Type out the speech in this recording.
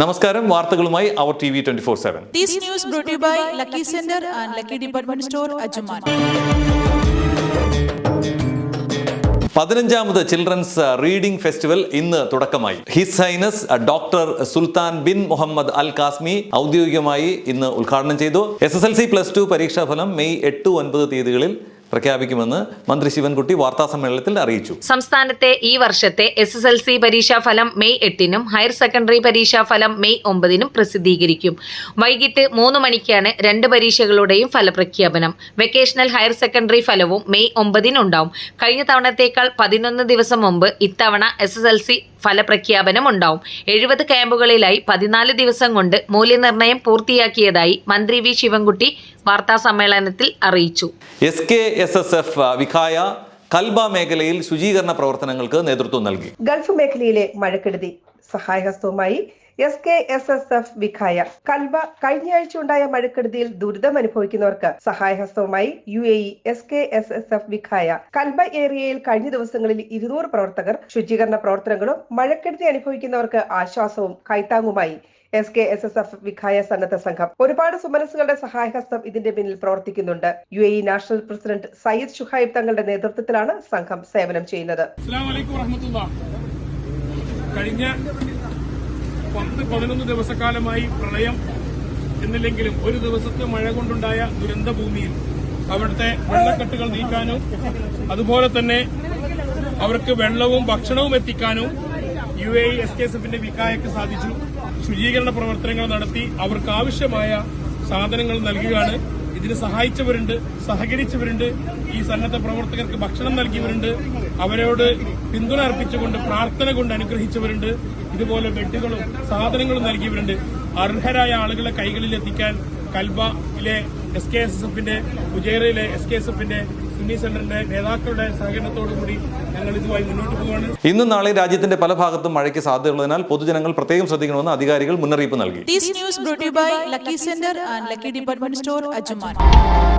നമസ്കാരം വാർത്തകളുമായി അവർ T V twenty four seven. News by Lucky Center and Lucky Department Store, Ajuman. പതിനഞ്ചാമത് children's reading festival ഇന്ന് തുടക്കമായി. His highness doctor Sultan bin Muhammad Al Qasimi ഔദ്യോഗികമായി ഇന്ന് ഉദ്ഘാടനം ചെയ്തു. S S L C plus two പരീക്ഷാഫലം May എട്ട് ഒൻപത് തീയതികളിൽ പ്രഖ്യാപിക്കുമെന്ന് മന്ത്രി ശിവൻകുട്ടി വാർത്താസമ്മേളനത്തിൽ അറിയിച്ചു. സംസ്ഥാനത്തെ ഈ വർഷത്തെ എസ് എസ് എൽ സി പരീക്ഷാ ഫലം മെയ് എട്ടിനും ഹയർ സെക്കൻഡറി പരീക്ഷാ ഫലം മെയ് ഒമ്പതിനും പ്രസിദ്ധീകരിക്കും. വൈകിട്ട് മൂന്ന് മണിക്കാണ് രണ്ട് പരീക്ഷകളുടെയും ഫലപ്രഖ്യാപനം. വെക്കേഷണൽ ഹയർ സെക്കൻഡറി ഫലവും മെയ് ഒമ്പതിനുണ്ടാവും. കഴിഞ്ഞ തവണത്തേക്കാൾ പതിനൊന്ന് ദിവസം മുമ്പ് ഇത്തവണ എസ് എസ് എൽ സി ഫലപ്രഖ്യാപനം ഉണ്ടാവും. എഴുപത് ക്യാമ്പുകളിലായി പതിനാല് ദിവസം കൊണ്ട് മൂല്യനിർണയം പൂർത്തിയാക്കിയതായി മന്ത്രി വി ശിവൻകുട്ടി വാർത്താ സമ്മേളനത്തിൽ അറിയിച്ചു. S K S S F Vikhaya Kalba മേഖലയിൽ ശുചീകരണ പ്രവർത്തനങ്ങൾക്ക് നേതൃത്വം നൽകി. ഗൾഫ് മേഖലയിലെ മഴക്കെടുതി സഹായഹസ്തവുമായി S K S S F Vikhaya. Kalba കഴിഞ്ഞയാഴ്ച ഉണ്ടായ മഴക്കെടുതിയിൽ ദുരിതം അനുഭവിക്കുന്നവർക്ക് സഹായഹസ്തവുമായി U A E S K S S F Vikhaya. Kalba ഏരിയയിൽ കഴിഞ്ഞ ദിവസങ്ങളിൽ ഇരുന്നൂറ് പ്രവർത്തകർ ശുചീകരണ പ്രവർത്തനങ്ങളും മഴക്കെടുതി അനുഭവിക്കുന്നവർക്ക് ആശ്വാസവും കൈത്താങ്ങുമായി S K S S F Vikhaya സന്നദ്ധ സംഘം. ഒരുപാട് സുമനസ്സുകളുടെ സഹായഹസ്തം ഇതിന്റെ പിന്നിൽ പ്രവർത്തിക്കുന്നുണ്ട്. U A E national president Sayyid Shuhaib തങ്ങളുടെ നേതൃത്വത്തിലാണ് സംഘം സേവനം ചെയ്യുന്നത്. കഴിഞ്ഞ പത്ത് പതിനൊന്ന് ദിവസക്കാലമായി പ്രളയം എന്നില്ലെങ്കിലും ഒരു ദിവസത്തെ മഴ കൊണ്ടുണ്ടായ ദുരന്ത ഭൂമിയിൽ അവിടുത്തെ വെള്ളക്കെട്ടുകൾ നീക്കാനും അതുപോലെ തന്നെ അവർക്ക് വെള്ളവും ഭക്ഷണവും എത്തിക്കാനും U A S K S എഫിന്റെ വിക്കായക്ക് സാധിച്ചു. ശുചീകരണ പ്രവർത്തനങ്ങൾ നടത്തി അവർക്ക് ആവശ്യമായ സാധനങ്ങൾ നൽകുകയാണ് ഇതിന് സഹായിച്ചവരുണ്ട് സഹകരിച്ചവരുണ്ട്. ഈ സന്നദ്ധ പ്രവർത്തകർക്ക് ഭക്ഷണം നൽകിയവരുണ്ട്. അവരോട് പിന്തുണ അർപ്പിച്ചുകൊണ്ട് പ്രാർത്ഥന കൊണ്ട് അനുഗ്രഹിച്ചവരുണ്ട്. ഇതുപോലെ ബെഡുകളും സാധനങ്ങളും നൽകിയവരുണ്ട്. അർഹരായ ആളുകളെ കൈകളിൽ എത്തിക്കാൻ കൽബയിലെ എസ് കെ എസ് എസ് എഫിന്റെ ഉജേറയിലെ എസ് കെ എസ് എഫിന്റെ സെന്ററിന്റെ നേതാക്കളുടെ സഹകരണത്തോടുകൂടി ഞങ്ങൾ ഇതുമായി മുന്നോട്ട് പോവുകയാണ്. ഇന്നും നാളെ രാജ്യത്തിന്റെ പല ഭാഗത്തും മഴയ്ക്ക് സാധ്യതയുള്ളതിനാൽ പൊതുജനങ്ങൾ പ്രത്യേകം ശ്രദ്ധിക്കണമെന്ന് അധികാരികൾ മുന്നറിയിപ്പ് നൽകി. Lucky brought to department store Lucky